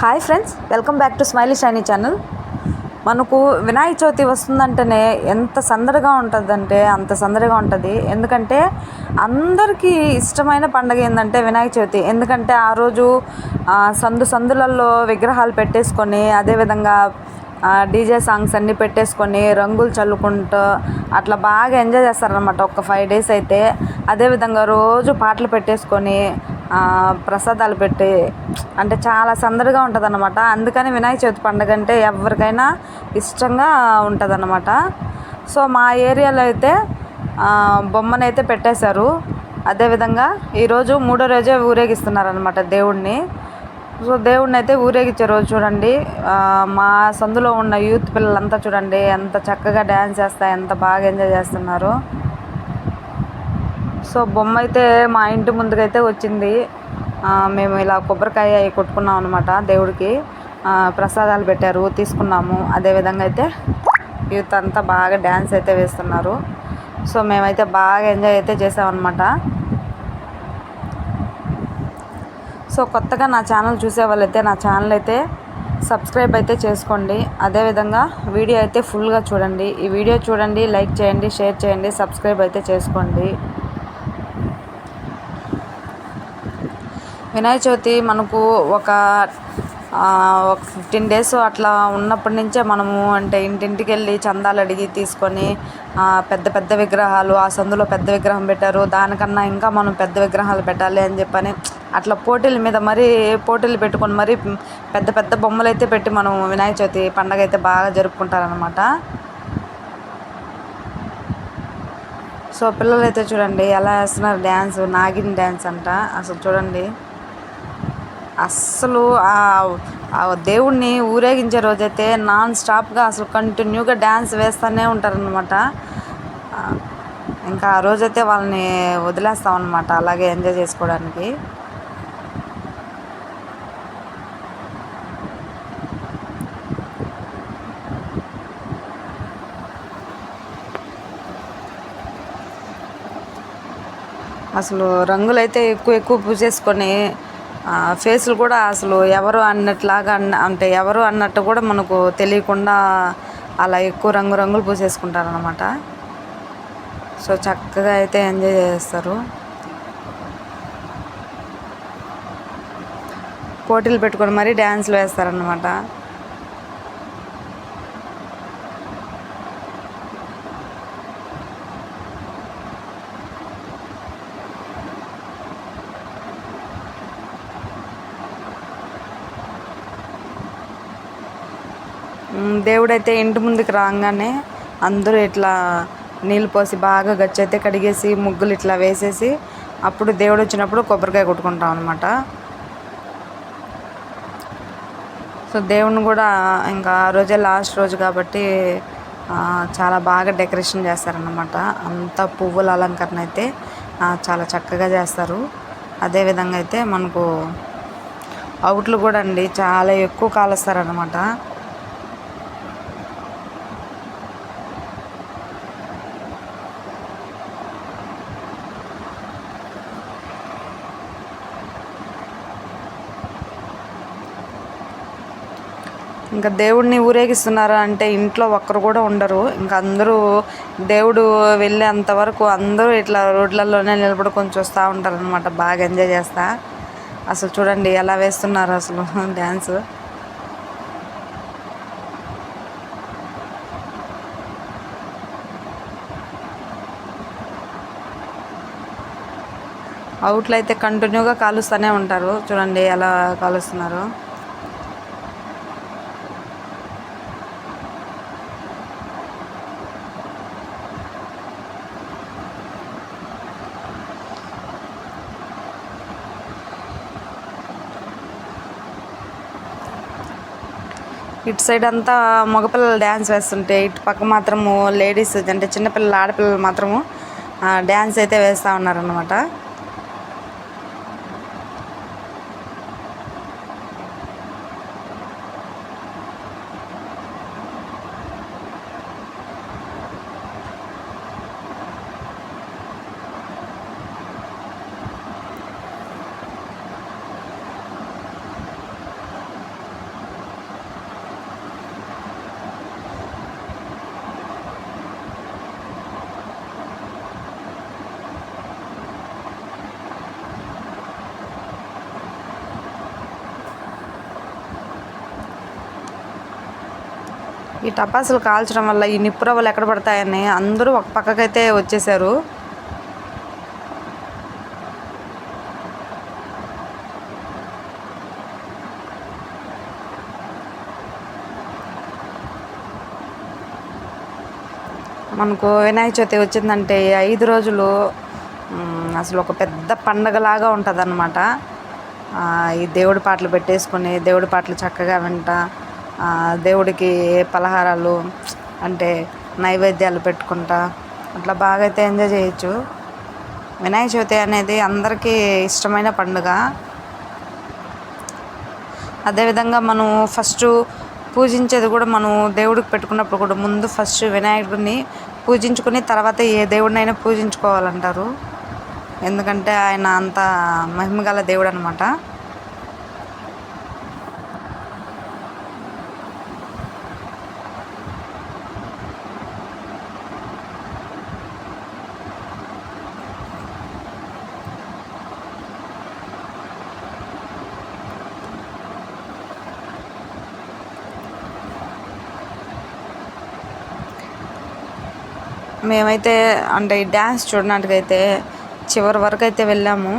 Hi friends welcome back to Smiley Shiny channel. మనకు వినాయక చవితి వస్తుందంటేనే ఎంత సందడిగా ఉంటుందంటే అంత సందడిగా ఉంటుంది. ఎందుకంటే అందరికీ ఇష్టమైన పండగ ఏంటంటే వినాయక చవితి. ఎందుకంటే ఆ రోజు సందు సందులలో విగ్రహాలు పెట్టేసుకొని అదేవిధంగా డీజే సాంగ్స్ అన్నీ పెట్టేసుకొని రంగులు చల్లుకుంటూ అట్లా బాగా ఎంజాయ్ చేస్తారనమాట ఒక ఫైవ్ డేస్ అయితే. అదేవిధంగా రోజు పాటలు పెట్టేసుకొని ప్రసాదాలు పెట్టి అంటే చాలా సందడిగా ఉంటుంది అనమాట అందుకని వినాయక చవితి పండుగ అంటే ఎవరికైనా ఇష్టంగా ఉంటుంది అనమాట సో మా ఏరియాలో అయితే బొమ్మనైతే పెట్టేశారు. అదేవిధంగా ఈరోజు మూడో రోజే ఊరేగిస్తున్నారనమాట దేవుడిని సో దేవుణ్ణి అయితే ఊరేగించే రోజు చూడండి మా సందులో ఉన్న యూత్ పిల్లలంతా చూడండి ఎంత చక్కగా డ్యాన్స్ చేస్తా ఎంత బాగా ఎంజాయ్ చేస్తున్నారు. సో బొమ్మ అయితే మా ఇంటి ముందుకైతే వచ్చింది. మేము ఇలా కొబ్బరికాయ అవి కొట్టుకున్నాం అనమాట దేవుడికి. ప్రసాదాలు పెట్టారు తీసుకున్నాము. అదేవిధంగా అయితే యూత్ అంతా బాగా డ్యాన్స్ అయితే వేస్తున్నారు. సో మేమైతే బాగా ఎంజాయ్ అయితే చేసామన్నమాట సో కొత్తగా నా ఛానల్ చూసే వాళ్ళైతే నా ఛానల్ అయితే సబ్స్క్రైబ్ అయితే చేసుకోండి. అదేవిధంగా వీడియో అయితే ఫుల్గా చూడండి. ఈ వీడియో చూడండి లైక్ చేయండి షేర్ చేయండి సబ్స్క్రైబ్ అయితే చేసుకోండి. వినాయక చవితి మనకు ఒక ఒక ఫిఫ్టీన్ డేస్ అట్లా ఉన్నప్పటి నుంచే మనము అంటే ఇంటింటికి వెళ్ళి చందాలు అడిగి తీసుకొని పెద్ద పెద్ద విగ్రహాలు ఆ సందులో పెద్ద విగ్రహం పెట్టారు. దానికన్నా ఇంకా మనం పెద్ద విగ్రహాలు పెట్టాలి అని చెప్పని అట్లా పోటీల మీద మరీ పోటీలు పెట్టుకొని మరీ పెద్ద పెద్ద బొమ్మలు అయితే పెట్టి మనం వినాయక చవితి పండగ అయితే బాగా జరుపుకుంటారనమాట సో పిల్లలు అయితే చూడండి ఎలా వేస్తున్నారు డ్యాన్స్ నాగిన్ డ్యాన్స్ అంట. అసలు చూడండి. అస్సలు ఆ- దేవుణ్ణి ఊరేగించే రోజైతే నాన్ స్టాప్గా అసలు కంటిన్యూగా డ్యాన్స్ వేస్తూనే ఉంటారనమాట ఇంకా ఆ రోజైతే వాళ్ళని వదిలేస్తామన్నమాట అలాగే ఎంజాయ్ చేసుకోవడానికి. అసలు రంగులైతే ఎక్కువ ఎక్కువ పూసేసుకొని ఫేసులు కూడా అసలు ఎవరు అన్నట్లాగా అన్న అంటే ఎవరు అన్నట్టు కూడా మనకు తెలియకుండా అలా ఎక్కువ రంగు రంగులు సో చక్కగా అయితే ఎంజాయ్ చేస్తారు. పోటీలు పెట్టుకొని మరీ డ్యాన్స్లు వేస్తారనమాట దేవుడైతే ఇంటి ముందుకు రాగానే అందరూ ఇట్లా నీళ్ళు పోసి బాగా గచ్చి అయితే కడిగేసి ముగ్గులు ఇట్లా వేసేసి అప్పుడు దేవుడు వచ్చినప్పుడు కొబ్బరికాయ కొట్టుకుంటాం అనమాట సో దేవుని కూడా ఇంకా ఆ రోజే లాస్ట్ రోజు కాబట్టి చాలా బాగా డెకరేషన్ చేస్తారనమాట అంత పువ్వుల అలంకరణ అయితే చాలా చక్కగా చేస్తారు. అదేవిధంగా అయితే మనకు అవుట్లు కూడా అండి చాలా ఎక్కువ కాలుస్తారనమాట ఇంకా దేవుడిని ఊరేగిస్తున్నారా అంటే ఇంట్లో ఒక్కరు కూడా ఉండరు. ఇంకా అందరూ దేవుడు వెళ్ళేంత వరకు అందరూ ఇట్లా రోడ్లలోనే నిలబడుకొని చూస్తూ ఉంటారనమాట బాగా ఎంజాయ్ చేస్తా. అసలు చూడండి ఎలా వేస్తున్నారు అసలు డ్యాన్స్. అవుట్లు అయితే కంటిన్యూగా కాలుస్తూనే ఉంటారు. చూడండి ఎలా కాలుస్తున్నారు. ఇటు సైడ్ అంతా మగపిల్లలు డ్యాన్స్ వేస్తుంటే ఇటు పక్క మాత్రము లేడీస్ అంటే చిన్నపిల్లలు ఆడపిల్లలు మాత్రము ఆ, డ్యాన్స్ అయితే వేస్తూ ఉన్నారనమాట ఈ టపాసులు కాల్చడం వల్ల ఈ నిప్పురవ్వలు ఎక్కడ పడతాయని అందరూ ఒక పక్కకైతే వచ్చేసారు. మనకు వినాయక చవితి వచ్చిందంటే ఐదు రోజులు అసలు ఒక పెద్ద పండగలాగా ఉంటుంది అనమాట ఈ దేవుడి పాటలు పెట్టేసుకొని దేవుడి పాటలు చక్కగా వింటా. దేవుడికి పలహారాలు అంటే నైవేద్యాలు పెట్టుకుంటా అట్లా బాగా అయితే ఎంజాయ్ చేయొచ్చు. వినాయక చవితి అనేది అందరికీ ఇష్టమైన పండుగ. అదేవిధంగా మనం ఫస్ట్ పూజించేది కూడా మనం దేవుడికి పెట్టుకున్నప్పుడు కూడా ముందు ఫస్ట్ వినాయకుడిని పూజించుకుని తర్వాత ఏ దేవుడినైనా పూజించుకోవాలంటారు. ఎందుకంటే ఆయన అంత మహిమగల దేవుడు అనమాట మేమైతే అంటే ఈ డ్యాన్స్ చూడడానికైతే చివరి వరకు అయితే వెళ్ళాము.